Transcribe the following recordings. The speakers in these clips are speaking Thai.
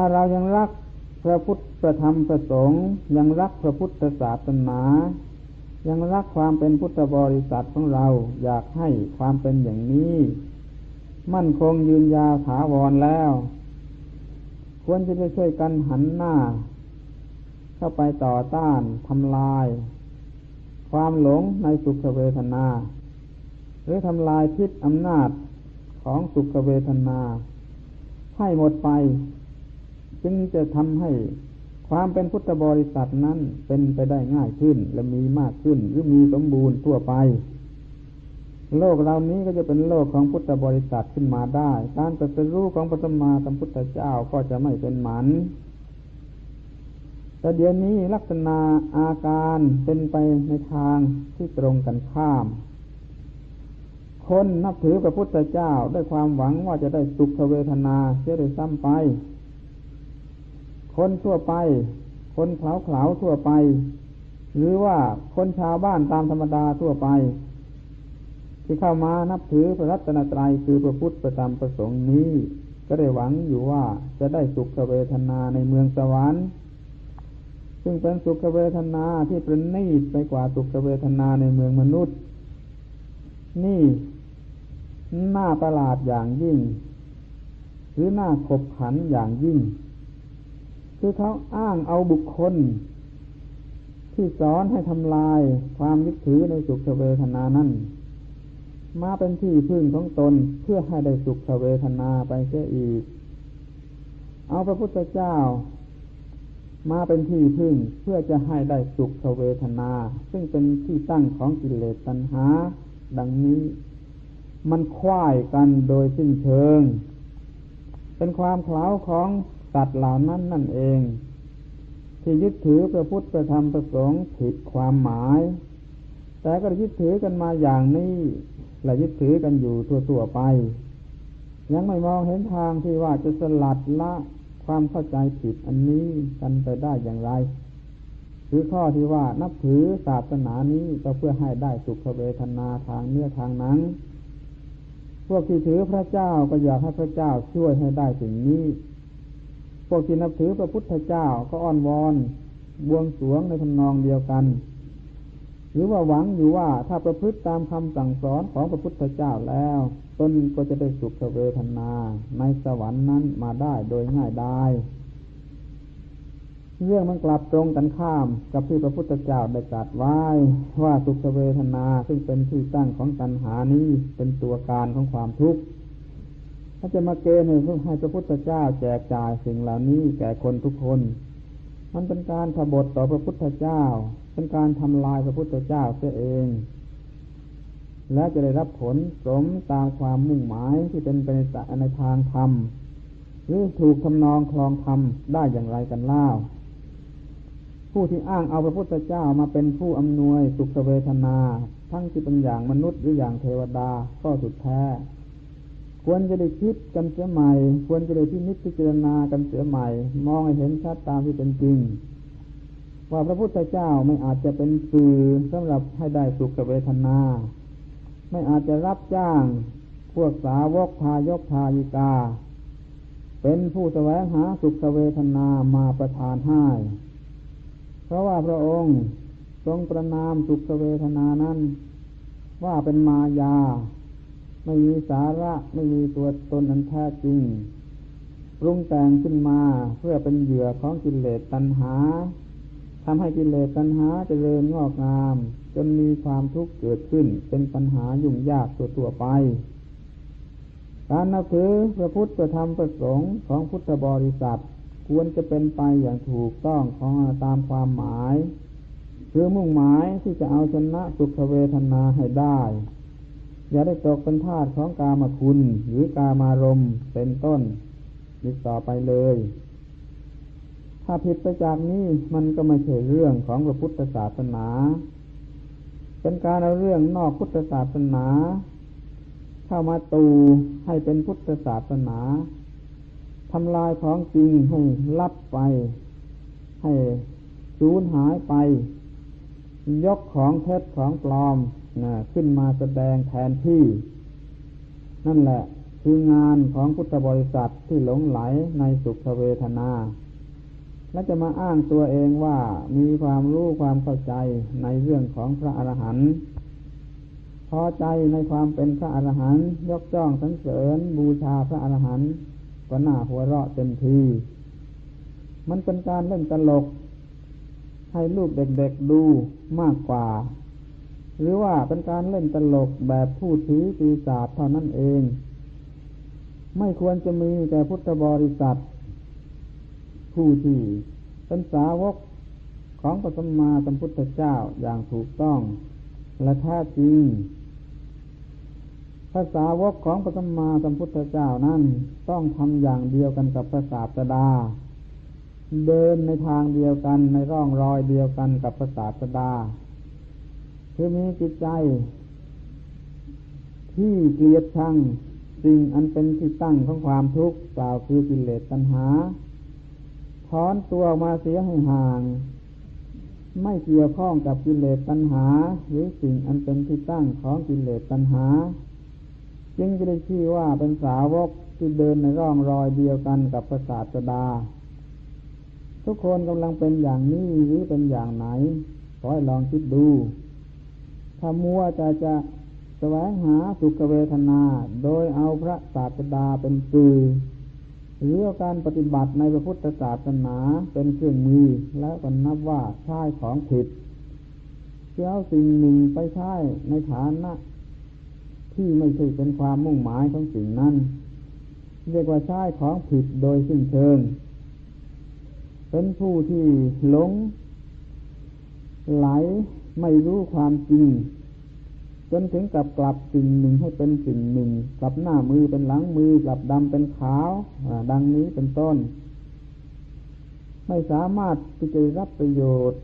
ถ้าเรายังรักพระพุทธพระธรรมพระสงฆ์ยังรักพระพุทธศาสนา ยังรักความเป็นพุทธบริษัทของเราอยากให้ความเป็นอย่างนี้ มั่นคงยืนยาวถาวรแล้ว ควรจะไปช่วยกันหันหน้า เข้าไปต่อต้านทำลาย ความหลงในสุขเวทนา หรือทำลายพิษอำนาจของสุขเวทนา ให้หมดไป จึงจะทำให้ความเป็นพุทธบริษัทนั้นเป็นไปได้ง่ายขึ้น และมีมากขึ้น หรือมีสมบูรณ์ทั่วไป โลกเหล่านี้ก็จะเป็นโลกของพุทธบริษัทขึ้นมาได้ การตรัสรู้ของพระสัมมาสัมพุทธเจ้าก็จะไม่เป็นหมันแต่เดี๋ยวนี้ลักษณะอาการเป็นไปในทางที่ตรงกันข้าม คนนับถือพระพุทธเจ้าด้วยความหวังว่าจะได้สุขเวทนาเสียได้ซ้ำไป คนทั่วไป คนเขาเขาทั่วไป หรือว่าคนชาวบ้านตามธรรมดาทั่วไป ที่เข้ามานับถือพระรัตนตรัยคือพระพุทธประธรรมประสงค์นี้ ก็ได้หวังอยู่ว่าจะได้สุขเวทนาในเมืองสวรรค์ซึ่งเป็นสุขเวทนาที่ประณีตไปกว่าสุขเวทนาในเมืองมนุษย์ นี่หน้าประหลาดอย่างยิ่ง หรือหน้าขบขันอย่างยิ่ง คือเขาอ้างเอาบุคคล ที่สอนให้ทำลายความยึดถือในสุขเวทนานั้นมาเป็นที่พึ่งของตนเพื่อให้ได้สุขเวทนาไปเสียอีก เอาพระพุทธเจ้า มาเป็นที่พึ่งเพื่อจะให้ได้สุขเวทนา ซึ่งเป็นที่ตั้งของกิเลสตัณหา ดังนี้ มันคว้ายกันโดยสิ้นเชิง เป็นความเขลาของ สัตว์เหล่านั้นนั่นเอง ที่ยึดถือพระพุทธประธรรมประสงค์ผิดความหมาย แต่ก็ยึดถือกันมาอย่างนี้และยึดถือกันอยู่ทั่วๆไป ยังไม่มองเห็นทางที่ว่าจะสลัดละความเข้าใจผิดอันนี้กันไปได้อย่างไรคือข้อที่ว่านับถือศาสนานี้ก็เพื่อให้ได้สุขเวทนาทางเนื้อทางหนัง พวกที่ถือพระเจ้าก็อยากให้พระเจ้าช่วยให้ได้สิ่งนี้ พวกที่นับถือพระพุทธเจ้าก็อ้อนวอน บวงสวงในทำนองเดียวกัน หรือว่าหวังอยู่ว่าถ้าประพฤติตามคำสั่งสอนของพระพุทธเจ้าแล้วตนก็จะได้สุขเวทนา ในสวรรค์นั้นมาได้โดยง่ายได้เรื่องมันกลับตรงกันข้ามกับที่พระพุทธเจ้าได้ตรัสไว้ว่าสุขเวทนาซึ่งเป็นที่ตั้งของตัณหานี้เป็นตัวการของความทุกข์ ถ้าจะมาเกณฑ์ให้พระพุทธเจ้าแจกจ่ายสิ่งเหล่านี้แก่คนทุกคน มันเป็นการขบฏต่อพระพุทธเจ้า เป็นการทำลายพระพุทธเจ้าเสียเอง และจะได้รับผลสมตามความมุ่งหมายที่เป็นไปในทางธรรมหรือถูกทำนองคลองธรรมได้อย่างไรกันเล่าผู้ที่อ้างเอาพระพุทธเจ้ามาเป็นผู้อำนวยสุขเวทนา ทั้งที่เป็นอย่างมนุษย์หรืออย่างเทวดาก็สุดแท้ ควรจะได้คิดกันเสียใหม่ ควรจะได้พินิจพิจารณากันเสียใหม่ มองให้เห็นชัดตามที่เป็นจริง ว่าพระพุทธเจ้าไม่อาจจะเป็นสื่อสำหรับให้ได้สุขเวทนา ไม่อาจจะรับจ้างพวกสาวกทายกทายิกา เป็นผู้แสวงหาสุขเวทนามาประทานให้เพราะว่าพระองค์ทรงประนามสุขเวทนานั้น ว่าเป็นมายา ไม่มีสาระไม่มีตัวตนอันแท้จริงปรุงแต่งขึ้นมาเพื่อเป็นเหยื่อของกิเลสตัณหาทำให้กิเลสตัณหาจเจริญงอกงาม จนมีความทุกข์เกิดขึ้น เป็นปัญหายุ่งยากตัวตัวไป การนับถือพระพุทธธรรมประสงค์ของพุทธบริษัท ควรจะเป็นไปอย่างถูกต้องของตามความหมาย คือมุ่งหมายที่จะเอาชนะสุขเวทนาให้ได้ อย่าได้ตกเป็นทาสของกามคุณ หรือกามารมเป็นต้นอีกต่อไปเลย ถ้าผิดไปจากนี้มันก็ไม่ใช่เรื่องของพระพุทธศาสนา เป็นการเอาเรื่องนอกพุทธศาสนา เข้ามาตูให้เป็นพุทธศาสนาทำลายของจริงให้ลับไป ให้สูญหายไป ยกของเท็จของปลอมนะขึ้นมาแสดงแทนที่ นั่นแหละคืองานของพุทธบริษัทที่หลงไหลในสุขเวทนา และจะมาอ้างตัวเองว่ามีความรู้ความเข้าใจในเรื่องของพระอรหันต์พอใจในความเป็นพระอรหันต์ยกจ้องสรรเสริญบูชาพระอรหันต์ก็น่าหัวเราะเต็มที มันเป็นการเล่นตลก ให้ลูกเด็กๆดูมากกว่า หรือว่าเป็นการเล่นตลกแบบผู้ถือปีศาจเท่านั้นเอง ไม่ควรจะมีแก่พุทธบริษัท ผู้ที่เป็นสาวกของพระสัมมาสัมพุทธเจ้าอย่างถูกต้อง และแท้จริงภาษาวกของพระสัมมาสัมพุทธเจ้านั้นต้องทำอย่างเดียวกันกับพระศาสดา เดินในทางเดียวกันในร่องรอยเดียวกันกับพระศาสดาคือมีจิตใจ ที่เกลียดชังสิ่งอันเป็นที่ตั้งของความทุกข์กล่าวคือกิเลสตัณหา ถอนตัวมาเสียให้ห่าง ไม่เกี่ยวข้องกับกิเลสตัณหา หรือสิ่งอันเป็นที่ตั้งของกิเลสตัณหา จึงจะได้ชื่อว่าเป็นสาวกที่เดินในร่องรอยเดียวกันกับพระศาสดา ทุกคนกำลังเป็นอย่างนี้หรือเป็นอย่างไหนขอให้ลองคิดดู ถ้ามัวจะจะแสวงหาสุขเวทนา โดยเอาพระศาสดาเป็นสื่อหรือการปฏิบัติในพระพุทธศาสนาเป็นเครื่องมือ แล้วก็นับว่าใช้ของผิดเพื่อเอาสิ่งหนึ่งไปใช้ในฐานะ ที่ไม่ใช่เป็นความมุ่งหมายของสิ่งนั้น เรียกว่าใช้ของผิดโดยสิ้นเชิง เป็นผู้ที่หลง ไหลไม่รู้ความจริง จนถึงกับกลับสิ่งหนึ่งให้เป็นสิ่งหนึ่ง กลับหน้ามือเป็นหลังมือกลับดำเป็นขาวดังนี้เป็นต้น ไม่สามารถที่จะรับประโยชน์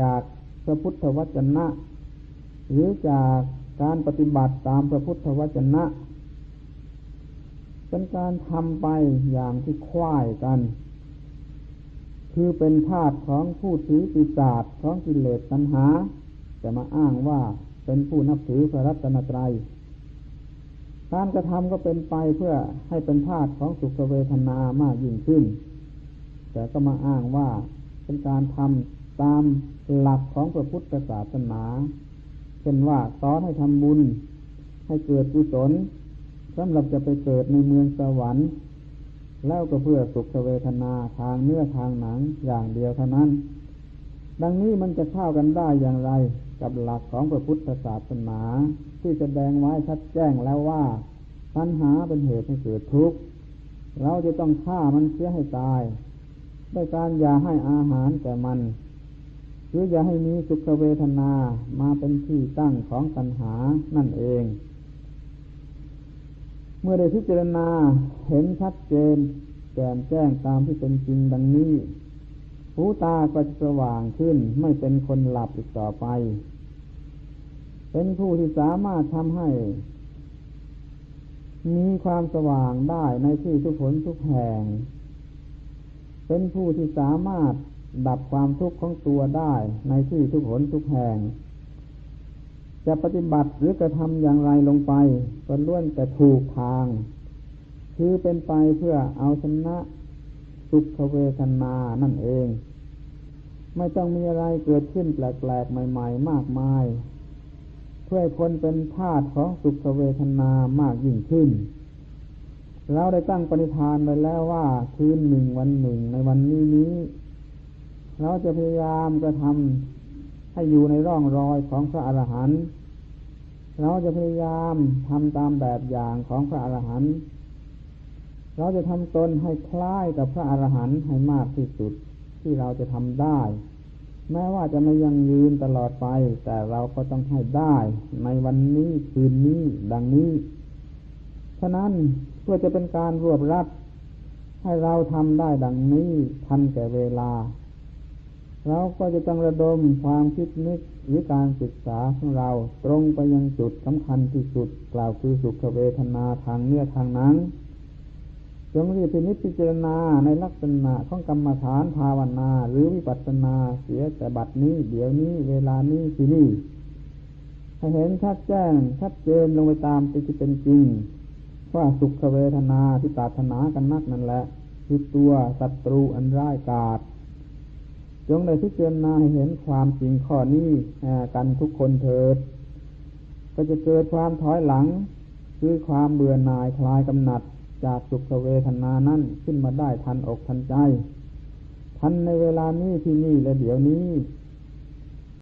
จากพระพุทธวจนะ หรือจากการปฏิบัติตามพระพุทธวจนะเป็นการทำไปอย่างที่คว้ายกัน คือเป็นธาตุของผู้ถือปิศาจของกิเลสตัณหา จะมาอ้างว่าเป็นผู้นับถือพระรัตนตรัย การกระทำก็เป็นไปเพื่อให้เป็นธาตุของสุขเวทนามากยิ่งขึ้น แต่ก็มาอ้างว่าเป็นการทำตามหลักของพระพุทธศาสนา เช่นว่าสอนให้ทำบุญ ให้เกิดกุศลสำหรับจะไปเกิดในเมืองสวรรค์ แล้วก็เพื่อสุขเวทนาทางเนื้อทางหนังอย่างเดียวเท่านั้น ดังนี้มันจะเข้ากันได้อย่างไรกับหลักของพระพุทธศาสนาที่แสดงไว้ชัดแจ้งแล้วว่าปัญหาเป็นเหตุให้เกิดทุกข์เราจะต้องฆ่ามันเสียให้ตายด้วยการอย่าให้อาหารแก่มัน หรืออย่าให้มีสุขเวทนามาเป็นที่ตั้งของปัญหานั่นเอง มื่อได้พิจารณาเห็นชัดเจนแจ่มแจ้งตามที่เป็นจริงดังนี้ หูตาก็จะสว่างขึ้นไม่เป็นคนหลับอีกต่อไป เป็นผู้ที่สามารถทำให้ มีความสว่างได้ในที่ทุกผลทุกแห่ง เป็นผู้ที่สามารถดับความทุกข์ของตัวได้ในที่ทุกหนทุกแห่ง จะปฏิบัติหรือกระทำอย่างไรลงไปก็ล้วนแต่ถูกทาง คือเป็นไปเพื่อเอาชนะสุขเวทนานั่นเอง ไม่ต้องมีอะไรเกิดขึ้นแปลกๆ ใหม่ ๆ มากมาย เพื่อคนเป็นธาตุของสุขเวทนามากยิ่งขึ้น เราได้ตั้งปณิธานไว้แล้วว่าคืนหนึ่งวันหนึ่งในวันนี้นี้ เราจะพยายามกระทำให้อยู่ในร่องรอยของพระอรหันต์ เราจะพยายามทำตามแบบอย่างของพระอรหันต์เราจะทำตนให้คล้ายกับพระอรหันต์ให้มากที่สุดที่เราจะทำได้ แม้ว่าจะไม่ยังยืนตลอดไป แต่เราก็ต้องให้ได้ในวันนี้คืนนี้ดังนี้ฉะนั้นเพื่อจะเป็นการรวบรัดให้เราทำได้ดังนี้ทันแก่เวลา เราก็จะต้องระดมความคิดนึก หรือการศึกษาของเราตรงไปยังจุดสำคัญที่สุดกล่าวคือสุขเวทนาทางเนื้อทางนั้นจงรีบพินิจพิจารณาในลักษณะของกรรมฐานภาวนา หรือวิปัสสนาเสียแต่บัดนี้ เดี๋ยวนี้เวลานี้ที่นี่ให้เห็นชัดแจ้งชัดเจนลงไปตามที่เป็นจริง ว่าสุขเวทนาที่ปรารถนากันนักนั่นแหละคือตัวศัตรูอันร้ายกาจ จงได้พิจารณาให้เห็นความจริงข้อนี้กันทุกคนเถิด ก็จะเกิดความถอยหลัง คือความเบื่อหน่ายคลายกำหนัดจากสุขเวทนานั้นขึ้นมาได้ทันอกทันใจ ทันในเวลานี้ที่นี่และเดี๋ยวนี้